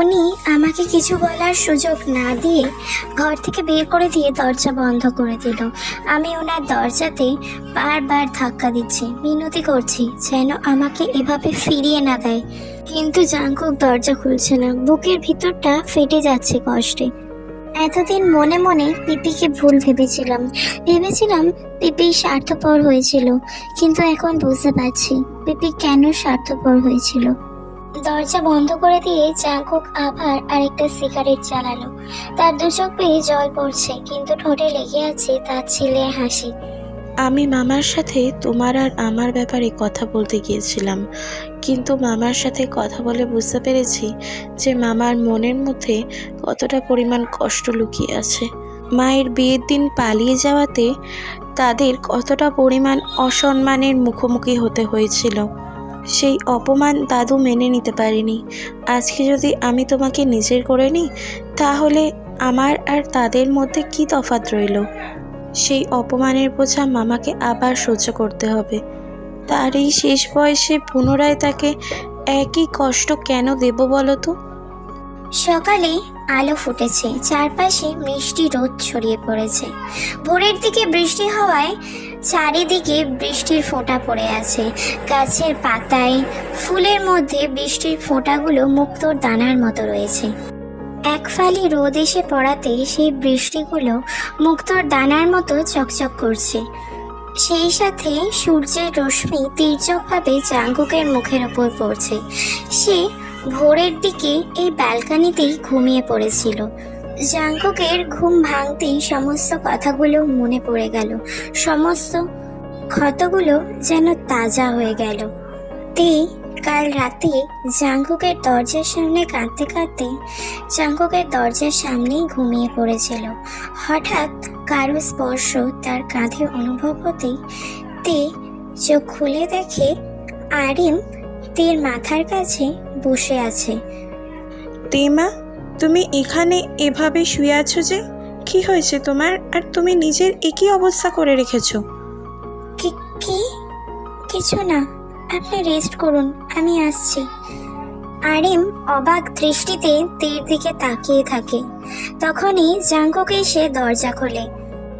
উনি আমাকে কিছু বলার সুযোগ না দিয়ে ঘর থেকে বের করে দিয়ে দরজা বন্ধ করে দিল। আমি ওনার দরজাতে বারবার ধাক্কা দিচ্ছি, মিনতি করছি যেন আমাকে এভাবে ফিরিয়ে না দেয়। কিন্তু জাঙ্কুক দরজা খুলছে না, বুকের ভিতরটা ফেটে যাচ্ছে কষ্টে। এতদিন মনে মনে পিপিকে ভুল ভেবেছিলাম ভেবেছিলাম পিপি স্বার্থপর হয়েছিল, কিন্তু এখন বুঝতে পারছি পিপি কেন স্বার্থপর হয়েছিল। দরজা বন্ধ করে দিয়ে জাঙ্কুক আবার আরেকটা সিগারেট চালালো তার দু চোখ পেয়ে জল পড়ছে, কিন্তু ঠোঁটে লেগে আছে তার ছেলে হাসি। আমি মামার সাথে তোমার আর আমার ব্যাপারে কথা বলতে গিয়েছিলাম, কিন্তু মামার সাথে কথা বলে বুঝতে পেরেছি যে মামার মনের মধ্যে কতটা পরিমাণ কষ্ট লুকিয়ে আছে। মায়ের বিয়ের দিন পালিয়ে যাওয়াতে তাদের কতটা পরিমাণ অসম্মানের মুখোমুখি হতে হয়েছিল। সেই অপমান দাদু মেনে নিতে পারেনি। আজকে যদি আমি তোমাকে নিজের করে নিই, তাহলে আমার আর তাদের মধ্যে কি তফাৎ রইল? সেই অপমানের বোঝা মামাকে আবার সহ্য করতে হবে। তার এই শেষ বয়সে পুনরায় তাকে একই কষ্ট কেন দেব বলো তো? সকালে আলো ফুটেছে, চারপাশে মিষ্টি রোদ ছড়িয়ে পড়েছে। ভোরের দিকে বৃষ্টি হওয়ায় চারিদিকে বৃষ্টির ফোঁটা পড়ে আছে। গাছের পাতায়, ফুলের মধ্যে বৃষ্টির ফোঁটাগুলো মুক্তোর দানার মতো রয়েছে। এক ফালি রোদ এসে পড়াতে সেই বৃষ্টিগুলো মুক্তোর দানার মতো চকচক করছে। সেই সাথে সূর্যের রশ্মি তীর্যকভাবে জাঙ্গুকের মুখের ওপর পড়ছে। সে ভোরের দিকে এই ব্যালকানিতেই ঘুমিয়ে পড়েছিল। জাঙ্কুকের ঘুম ভাঙতেই সমস্ত কথাগুলো মনে পড়ে গেল। সমস্ত ক্ষতগুলো যেন তাজা হয়ে গেল। তে কাল রাতে জাঙ্কুকের দরজার সামনে কাঁদতে কাঁদতে জাঙ্কুকের দরজার সামনেই ঘুমিয়ে পড়েছিল। হঠাৎ কারও স্পর্শ তার কাঁধে অনুভব হতেই তে চোখ খুলে দেখে আরিম তের মাথার কাছে বসে আছে। তেমা তুমি এখানে এভাবে শুয়ে আছো যে, কি হয়েছে তোমার? আর তুমি নিজের একই অবস্থা করে রেখেছো। কি কি? কিছু না, আপনি রেস্ট করুন, আমি আসছি। আরিম অবাক দৃষ্টিতে তীর দিকে তাকিয়ে থাকে। তখনই জাঙ্কুক এসে দরজা খোলে।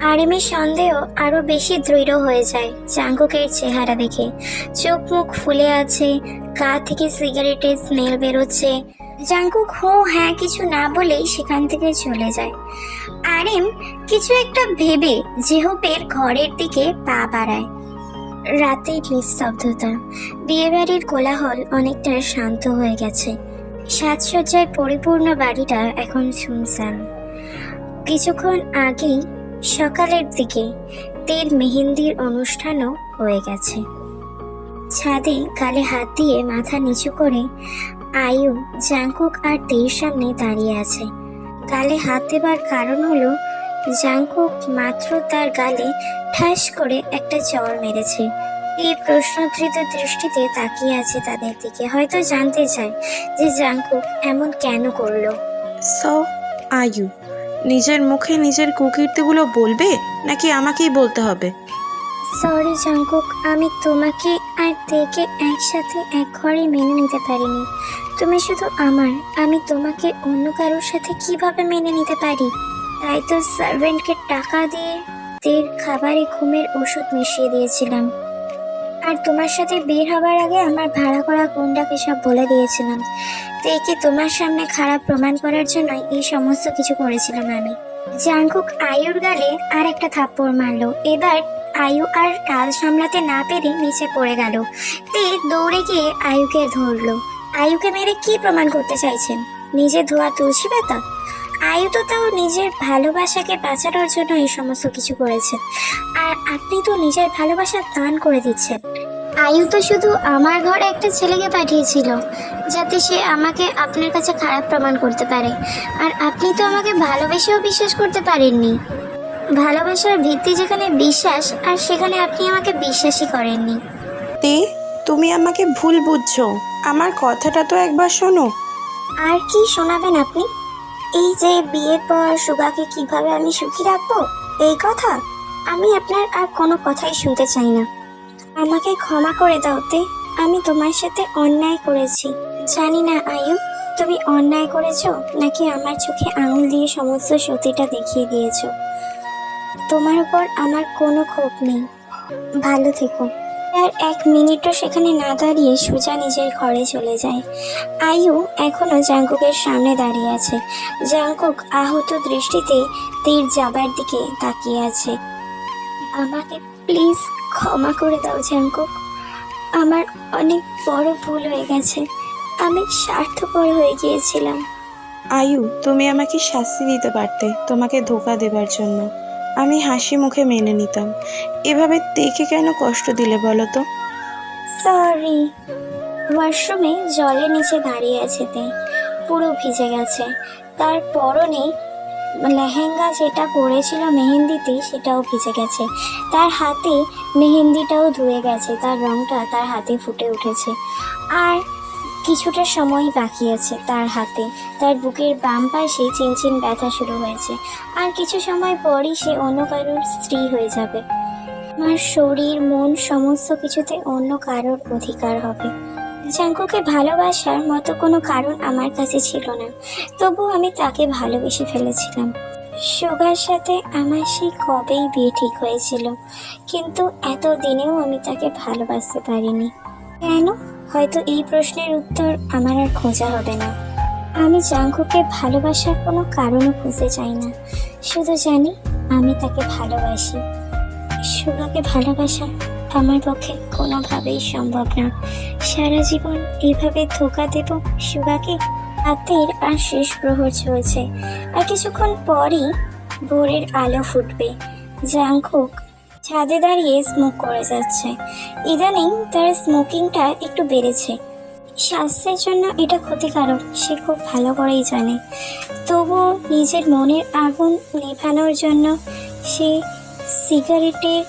আরিমের সন্দেহ আরও বেশি দৃঢ় হয়ে যায় জাঙ্কুকের চেহারা দেখে। চোখ মুখ ফুলে আছে, গা থেকে সিগারেটের স্মেল বেরোচ্ছে জাঙ্কুক হো হ্যাঁ কিছু না বলেই সেখান থেকে চলে যায়। আরিম কিছু একটা ভেবে জেহপের ঘরের দিকে পা বাড়ায়। রাতের নিস্তব্ধতা, বিয়েবাড়ির কোলাহল অনেকটা শান্ত হয়ে গেছে। সাজসজ্জায় পরিপূর্ণ বাড়িটা এখন শুনশান। কিছুক্ষণ আগেই সকালের দিকে তের মেহেন্দির অনুষ্ঠানও হয়ে গেছে। ছাদে গালে হাত দিয়ে মাথা নিচু করে আয়ু জাঙ্কুক আর তের সামনে দাঁড়িয়ে আছে। গালে হাত দেবার কারণ হলো জাঙ্কুক মাত্র তার গালে ঠাস করে একটা চড় মেরেছে। এই প্রশ্নধৃত দৃষ্টিতে তাকিয়ে আছে তাদের দিকে। হয়তো জানতে চায় যে জাঙ্কুক এমন কেন করল। সো আয়ু নিজের মুখে নিজের কুকীর্তিগুলো বলবে নাকি আমাকেই বলতে হবে? সরি জাঙ্কুক আমি তোমাকে আর তেকে একসাথে এক ঘরে মেনে নিতে পারিনি। তুমি শুধু আমার, আমি তোমাকে অন্য কারোর সাথে কীভাবে মেনে নিতে পারি? তাই তো সার্ভেন্টকে টাকা দিয়ে তের খাবারে ঘুমের ওষুধ মিশিয়ে দিয়েছিলাম। আর তোমার সাথে বের হবার আগে আমার ভাড়া করা গুন্ডাকে সব বলে দিয়েছিলাম। তেকে তোমার সামনে খারাপ প্রমাণ করার জন্য এই সমস্ত কিছু করেছিলাম আমি। জাঙ্কুক আয়ুর গালে আর একটা থাপ্পড় মারলো। এবার আয়ু আর কাল সামলাতে না পেরে নিচে পড়ে গেল। তে দৌড়ে গিয়ে আয়ুকে ধরলো। আয়ুকে মেরে কি প্রমাণ করতে চাইছেন? নিজে ধোয়া তুলসী পাতা? আয়ু তো তাও নিজের ভালোবাসাকে বাঁচানোর জন্য এই সমস্ত কিছু করেছেন আর আপনি তো নিজের ভালোবাসা দান করে দিচ্ছেন। আয়ু তো শুধু আমার ঘরে একটা ছেলেকে পাঠিয়েছিল, যাতে সে আমাকে আপনার কাছে খারাপ প্রমাণ করতে পারে। আর আপনি তো আমাকে ভালোবেসেও বিশ্বাস করতে পারেননি। ভালোবাসার ভিত্তি যেখানে বিশ্বাস আর সেখানে আপনি আমাকে বিশ্বাসই করেননি। তে তুমি আমাকে ভুল বুঝছ। আমার কথাটা তো একবার শোনো। আর কি শোনাবেন আপনি? এই যে বিয়ের পর সুগাকে কীভাবে আমি সুখী রাখব? এই কথা? আমি আপনার আর কোনো কথাই শুনতে চাই না। আমাকে ক্ষমা করে দাও তে। আমি তোমার সাথে অন্যায় করেছি। জানি না আয়ু তুমি অন্যায় করেছ নাকি আমার চোখে আঙুল দিয়ে সমস্ত সত্যিটা দেখিয়ে দিয়েছ। তোমার উপর আমার কোনো ক্ষোভ নেই। ভালো থেকো। আর এক মিনিটও সেখানে না দাঁড়িয়ে সোজা নিজের ঘরে চলে যায়। আয়ু এখনও জাঙ্কুকের সামনে দাঁড়িয়ে আছে। জাঙ্কুক আহত দৃষ্টিতে তীর যাবার দিকে তাকিয়ে আছে। আমাকে প্লিজ ক্ষমা করে দাও জাঙ্কুক। আমার অনেক বড় ভুল হয়ে গেছে। আমি স্বার্থপর হয়ে গিয়েছিলাম। আয়ু, তুমি আমাকে শাস্তি দিতে পারতে, তোমাকে ধোকা দেবার জন্য। আমি হাসি মুখে মেনে নিতাম। এভাবে দেখে কেন কষ্ট দিলে বলো তো? সরি ওয়াশরুমে জলের নিচে দাঁড়িয়ে আছে তে। পুরো ভিজে গেছে। তার পরনে লেহেঙ্গা যেটা পরেছিল মেহেন্দিতে, সেটাও ভিজে গেছে। তার হাতে মেহেন্দিটাও ধুয়ে গেছে। তার রংটা তার হাতে ফুটে উঠেছে। আর কিছুটা সময় বাকি আছে তার হাতে। তার বুকের বাম পাশে চিনচিন ব্যথা শুরু হয়েছে। আর কিছু সময় পরই সে অন্য কারোর স্ত্রী হয়ে যাবে। আমার শরীর, মন সমস্ত কিছুতে অন্য কারোর অধিকার হবে। জাঙ্কুকে ভালোবাসার মতো কোনো কারণ আমার কাছে ছিল না। তবু আমি তাকে ভালোবেসে ফেলেছিলাম। সুগার সাথে আমার সেই কবেই বিয়ে ঠিক হয়েছিল। কিন্তু এত দিনেও আমি তাকে ভালোবাসতে পারিনি। কেন? হয়তো এই প্রশ্নের উত্তর আমার আর খোঁজা হবে না। আমি জাঙ্কুকে ভালোবাসার কোনো কারণও খুঁজে চাই না। শুধু জানি আমি তাকে ভালোবাসি। সুগাকে ভালোবাসা আমার পক্ষে কোনোভাবেই সম্ভব না। সারা জীবন এভাবে ধোকা দেব সুগাকে রাতের আর শেষ প্রহর চলছে। আর কিছুক্ষণ পরই ভোরের আলো ফুটবে। জাংকুক ছাদে দাঁড়িয়ে স্মোক করে যাচ্ছে। ইদানিং তার স্মোকিংটা একটু বেড়েছে। স্বাস্থ্যের জন্য এটা ক্ষতিকারক, সে খুব ভালো করেই জানে। তবুও নিজের মনের আগুন নেভানোর জন্য সে সিগারেটের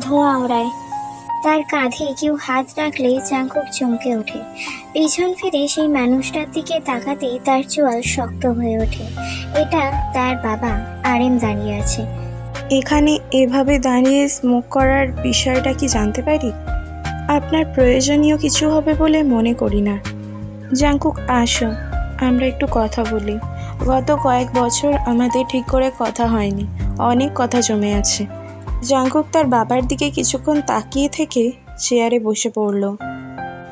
ধোঁয়া ওড়ায়। তার কাঁধে কেউ হাত রাখলে চাঙ্কুক চমকে ওঠে। পিছন ফিরে সেই মানুষটার দিকে তাকাতে তার চোয়াল শক্ত হয়ে ওঠে। এটা তার বাবা, আরেম দাঁড়িয়ে আছে। এখানে এভাবে দাঁড়িয়ে স্মোক করার বিষয়টা কি জানতে পারি? আপনার প্রয়োজনীয় কিছু হবে বলে মনে করি না। জাঙ্কুক আসো, আমরা একটু কথা বলি। গত কয়েক বছর আমাদের ঠিক করে কথা হয়নি। অনেক কথা জমে আছে। জাঙ্কুক তার বাবার দিকে কিছুক্ষণ তাকিয়ে থেকে চেয়ারে বসে পড়ল।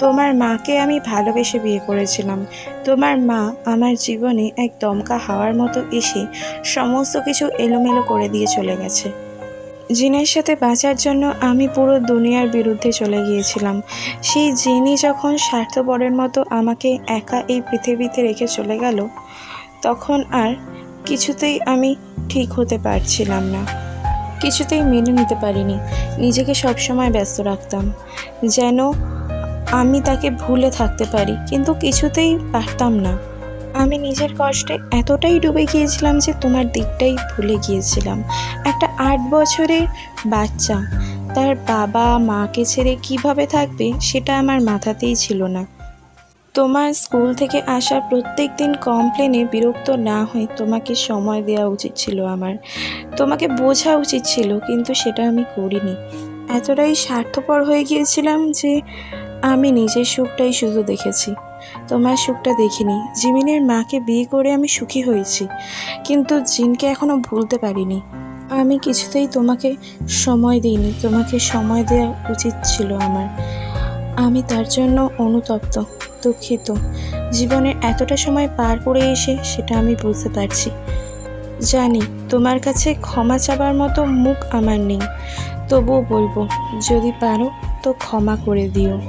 তোমার মাকে আমি ভালোবেসে বিয়ে করেছিলাম। তোমার মা আমার জীবনে এক দমকা হাওয়ার মতো এসে সমস্ত কিছু এলোমেলো করে দিয়ে চলে গেছে। জিনের সাথে বাঁচার জন্য আমি পুরো দুনিয়ার বিরুদ্ধে চলে গিয়েছিলাম। সেই জিনি যখন স্বার্থপরের মতো আমাকে একা এই পৃথিবীতে রেখে চলে গেল, তখন আর কিছুতেই আমি ঠিক হতে পারছিলাম না। কিছুতেই মেনে নিতে পারিনি। নিজেকে সবসময় ব্যস্ত রাখতাম। যেন আমি তাকে ভুলে থাকতে পারি, কিন্তু কিছুতেই পারতাম না। আমি নিজের কষ্টে এতটাই ডুবে গিয়েছিলাম যে তোমার দিকটাই ভুলে গিয়েছিলাম। একটা আট বছরের বাচ্চা, তার বাবা মাকে ছেড়ে কীভাবে থাকবে সেটা আমার মাথাতেই ছিল না। তোমার স্কুল থেকে আসা প্রত্যেক দিন কমপ্লেনে বিরক্ত না হয়ে তোমাকে সময় দেওয়া উচিত ছিল আমার। তোমাকে বোঝা উচিত ছিল, কিন্তু সেটা আমি করিনি। এতটাই স্বার্থপর হয়ে গিয়েছিলাম যে আমি নিজের সুখটাই শুধু দেখেছি। তোমার সুখটা দেখিনি। জিমিনের মাকে বিয়ে করে আমি সুখী হয়েছি। কিন্তু জিনকে এখনও ভুলতে পারিনি। আমি কিছুতেই তোমাকে সময় দিইনি। তোমাকে সময় দেওয়া উচিত ছিল আমার। আমি তার জন্য অনুতপ্ত, দুঃখিত। জীবনের এতটা সময় পার করে এসে সেটা আমি বুঝতে পারছি। জানি তোমার কাছে ক্ষমা চাবার মতো মুখ আমার নেই। তবুও বলব, যদি পারো তো ক্ষমা করে দিও।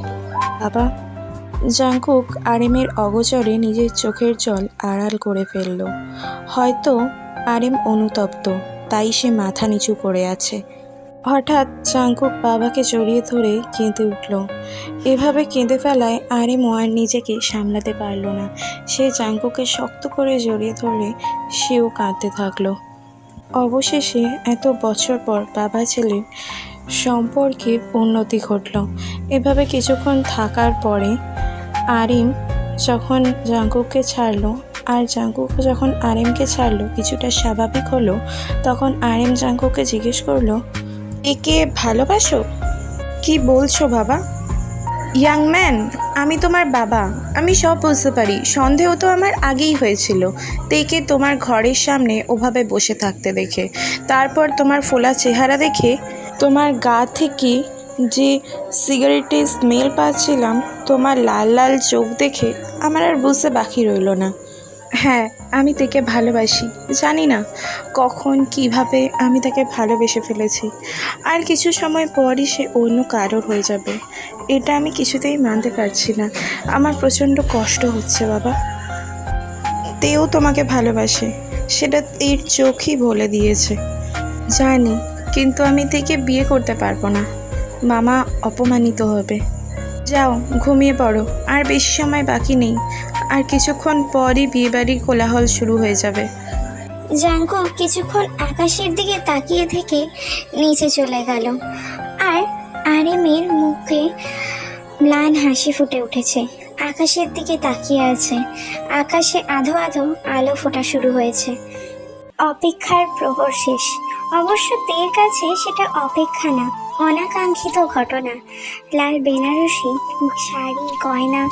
বাবা। জাঙ্কুক আরেমের অগোচরে নিজের চোখের জল আড়াল করে ফেলল। হয়তো আরেম অনুতপ্ত, তাই সে মাথা নিচু করে আছে। হঠাৎ জাঙ্কুক বাবাকে জড়িয়ে ধরে কেঁদে উঠল। এভাবে কেঁদে ফেলায় আর নিজেকে সামলাতে পারল না। সে জাঙ্কুকে শক্ত করে জড়িয়ে ধরলে সেও কাঁদতে থাকল। অবশেষে এত বছর পর বাবা ছেলের সম্পর্কে উন্নতি ঘটল। এভাবে কিছুক্ষণ থাকার পরে আরিম যখন জাঙ্কুককে ছাড়লো আর জাঙ্কুক যখন আরেমকে ছাড়লো, কিছুটা স্বাভাবিক হলো, তখন আরেম জাঙ্কুককে জিজ্ঞেস করল, একে ভালোবাসো? কি বলছো বাবা? ইয়াং ম্যান, আমি তোমার বাবা। আমি সব বুঝতে পারি। সন্দেহ তো আমার আগেই হয়েছিল। তেকে তোমার ঘরের সামনে ওভাবে বসে থাকতে দেখে। তারপর তোমার ফোলা চেহারা দেখে তোমার গা থেকে যে সিগারেটের স্মেল পাচ্ছিলাম, তোমার লাল লাল চোখ দেখে আমার আর বুঝতে বাকি রইল না। হ্যাঁ আমি তাকে ভালোবাসি, জানি না কখন, কীভাবে আমি তাকে ভালোবেসে ফেলেছি। আর কিছু সময় পরই সে অন্য কারোর হয়ে যাবে, এটা আমি কিছুতেই মানতে পারছি না। আমার প্রচণ্ড কষ্ট হচ্ছে, বাবা। তেও তোমাকে ভালোবাসে, সেটা এর চোখই বলে দিয়েছে। জানি কিন্তু আমি থেকে বিয়ে করতে পারব না। মামা অপমানিত হবে। যাও, ঘুমিয়ে পড়ো। আর বেশি সময় বাকি নেই। আর কিছুক্ষণ পরই বিয়েবাড়ির কোলাহল শুরু হয়ে যাবে। জাঙ্কু কিছুক্ষণ আকাশের দিকে তাকিয়ে থেকে নিচে চলে গেল। আর আরেমের মুখে ম্লান হাসি ফুটে উঠেছে। আকাশের দিকে তাকিয়ে আছে। আকাশে আধো আধো আলো ফোটা শুরু হয়েছে। অপেক্ষার প্রহর শেষ। অবশ্য তের কাছে সেটা অপেক্ষা না, অনাকাঙ্ক্ষিত ঘটনা। লাল বেনারসি শাড়ি, গয়না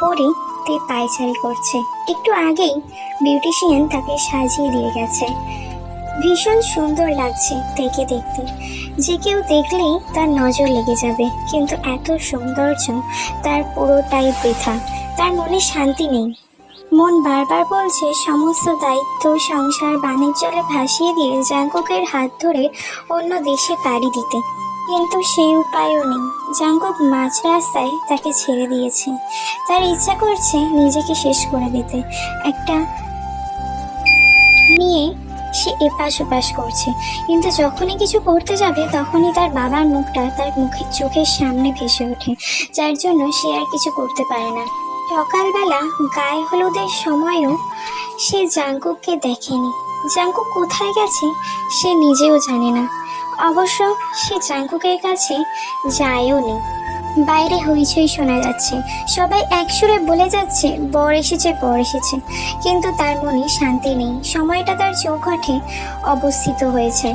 পরে তে পায়চারি করছে। একটু আগেই বিউটিশিয়ান তাকে সাজিয়ে দিয়ে গেছে। ভীষণ সুন্দর লাগছে তেকে দেখতে। যে কেউ দেখলেই তার নজর লেগে যাবে, কিন্তু এত সৌন্দর্য তার পুরোটাই বৃথা। তার মনে শান্তি নেই। মন বারবার বলছে, সমস্ত দায়িত্ব সংসার বাণিজ্যলে ভাসিয়ে দিয়ে জাঙ্কুকের হাত ধরে অন্য দেশে পাড়ি দিতে। কিন্তু সেই উপায়ও নেই। জাঙ্কুক মাঝ রাস্তায় তাকে ছেড়ে দিয়েছে। তার ইচ্ছা করছে নিজেকে শেষ করে দিতে। একটা নিয়ে সে এপাশ ওপাশ করছে। কিন্তু যখনই কিছু করতে যাবে, তখনই তার বাবার মুখটা তার মুখের চোখের সামনে ভেসে ওঠে। যার জন্য সে আর কিছু করতে পারে না। সকালবেলা গায়ে হলুদের সময়ও সে জাঙ্কুককে দেখেনি। জাঙ্কুক কোথায় গেছে সে নিজেও জানে না। অবশ্য সে জাঙ্কুকের কাছে যায়ও নি। বাইরে হইচই শোনা যাচ্ছে। সবাই একসুরে বলে যাচ্ছে, বর এসেছে বর এসেছে। কিন্তু তার মনে শান্তি নেই। সময়টা তার চৌকাঠে অবস্থিত হয়েছে।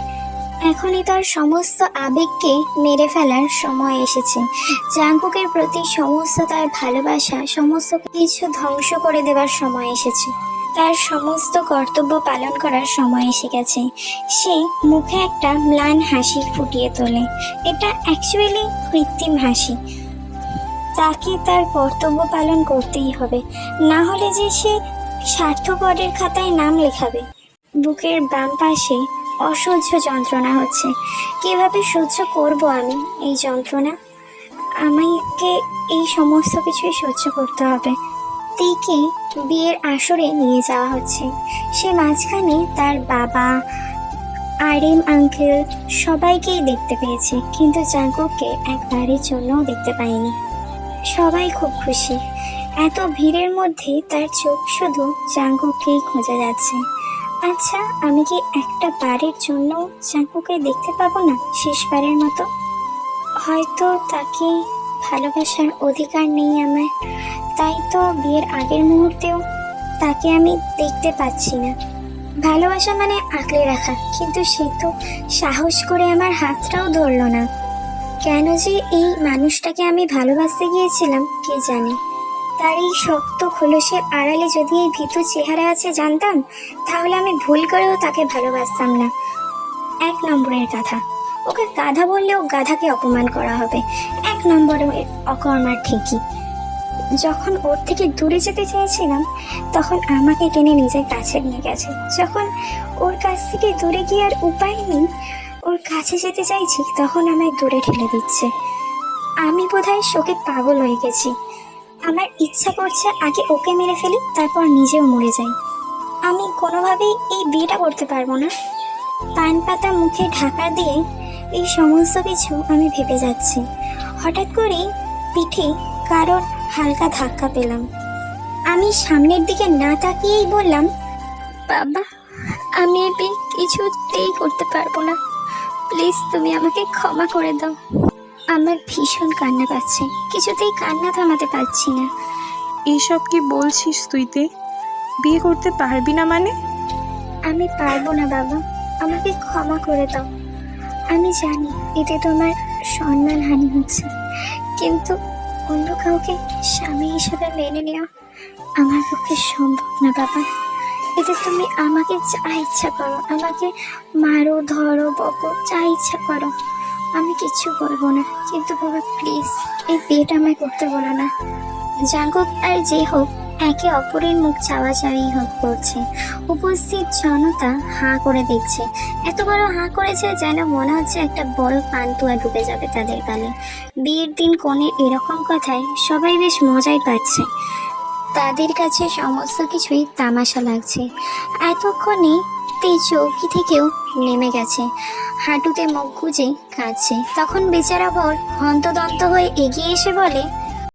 এখনই তার সমস্ত আবেগকে মেরে ফেলার সময় এসেছে। জাঙ্কুকের প্রতি সমস্ত তার ভালোবাসা, সমস্ত কিছু ধ্বংস করে দেওয়ার সময় এসেছে। তার সমস্ত কর্তব্য পালন করার সময় এসে গেছে। সে মুখে একটা ম্লান হাসি ফুটিয়ে তোলে। এটা অ্যাকচুয়ালি কৃত্রিম হাসি। তাকে তার কর্তব্য পালন করতেই হবে। না হলে যে সে স্বার্থপরের খাতায় নাম লেখাবে। বুকের বাম পাশে অসহ্য যন্ত্রণা হচ্ছে। কীভাবে সহ্য করব আমি এই যন্ত্রণা? আমাকে এই সমস্ত কিছুই সহ্য করতে হবে। তিকে বিয়ের আসরে নিয়ে যাওয়া হচ্ছে। সে মাঝখানে তার বাবা, আরিম, আঙ্কেল সবাইকেই দেখতে পেয়েছে, কিন্তু জাঙ্কুককে একবারের জন্যও দেখতে পায়নি। সবাই খুব খুশি। এত ভিড়ের মধ্যে তার চোখ শুধু জাঙ্কুককেই খোঁজা যাচ্ছে। আচ্ছা আমি কি একটা বারের জন্য জাঙ্কুকে দেখতে পাবো না শেষবারের মতো? হয়তো তাকে ভালোবাসার অধিকার নেই আমার। তাই তো বিয়ের আগের মুহূর্তেও তাকে আমি দেখতে পাচ্ছি না। ভালোবাসা মানে আঁকড়ে রাখা, কিন্তু সে তো সাহস করে আমার হাতটাও ধরলো না। কেন যে এই মানুষটাকে আমি ভালোবাসতে গিয়েছিলাম, কে জানে? তার এই শক্ত খোলসের আড়ালে যদি এই ভীতু চেহারা আছে জানতাম, তাহলে আমি ভুল করেও তাকে ভালোবাসতাম না। এক নম্বরের গাধা। ওকে গাধা বললেও গাধাকে অপমান করা হবে। এক নম্বরের অকর্মার ঠিকই। যখন ওর থেকে দূরে যেতে চেয়েছিলাম, তখন আমাকে টেনে নিজের কাছে নিয়ে গেছে। যখন ওর কাছ থেকে দূরে গিয়ে আর উপায় নেই, ওর কাছে যেতে চাইছি, তখন আমায় দূরে ঠেলে দিচ্ছে। আমি বোধহয় শোকে পাগল হয়ে গেছি। আমার ইচ্ছা করছে আগে ওকে মেরে ফেলি, তারপর নিজেও মরে যাই। আমি কোনোভাবেই এই বিয়েটা করতে পারব না। পান পাতা মুখে ঢাকা দিয়ে এই সমস্ত কিছু আমি ভেবে যাচ্ছি। হঠাৎ করেই পিঠে কারোর হালকা ধাক্কা পেলাম। আমি সামনের দিকে না তাকিয়েই বললাম, বাবা, আমি এই বিয়ে কিছুতেই করতে পারব না। প্লিজ, তুমি আমাকে ক্ষমা করে দাও। আমার ভীষণ কান্না পাচ্ছে। কিছুতেই কান্না থামাতে পারছি না। এইসব কি বলছিস তুই তে? বিয়ে করতে পারবি না মানে? আমি পারব না বাবা। আমাকে ক্ষমা করে দাও। আমি জানি এতে তোমার সম্মান হানি হচ্ছে। কিন্তু অন্য কাউকে স্বামী হিসেবে মেনে নেওয়া আমার পক্ষে সম্ভব না বাবা। এতে তুমি আমাকে যা ইচ্ছা করো আমাকে মারো ধরো বকো যা ইচ্ছা করো। আমি কিচ্ছু বলব না, কিন্তু বাবা প্লিজ এই বিয়েটা আমায় করতে বলো না। জাগক আর যে হোক, একে অপরের মুখ চাওয়া চাওয়ি হোক করছে। উপস্থিত জনতা হাঁ করে দেখছে। এত বড় হাঁ করেছে যেন মনে হচ্ছে একটা বড় পান্তুয়া ঢুকে যাবে তাদের গালে। বিয়ের দিন কনের এরকম কথায় সবাই বেশ মজাই পাচ্ছে। তাদের কাছে সমস্ত কিছুই তামাশা লাগছে। এতক্ষণে তে চৌকি থেকেও নেমে গেছে। হাঁটুতে মুখ গুজে কাঁদছে। তখন বেচারা বর হন্তদন্ত হয়ে এগিয়ে এসে বলে